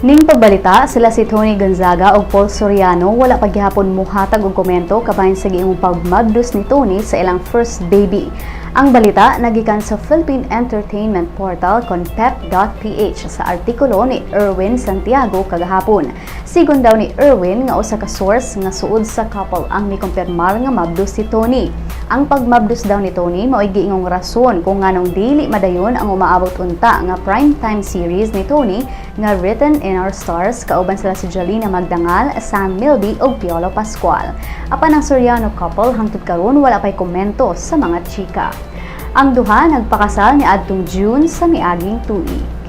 Ning pagbalita sila si Tony Gonzaga ug Paul Soriano wala pa gihapon muhatag og komento kabahin sa giingong pagmagdos ni Tony sa ilang first baby. Ang balita nagikan sa Philippine Entertainment Portal conpep.ph sa artikulo ni Erwin Santiago kagahapon. Sigon daw ni Erwin nga usa ka source nga suod sa couple ang mikumpirmar nga mabdos si Tony. Ang pagmabdos daw ni Tony mao'y giingong rason kung nganong dili madayon ang umaabot unta nga primetime series ni Tony nga written in our stars kauban sila si Jolina Magdangal, Sam Milby ug Piolo Pascual. Apan ang Soriano couple hangtod karon wala pay komento sa mga chika. Ang duha nagpakasal ni adtong June sa miaging tuig.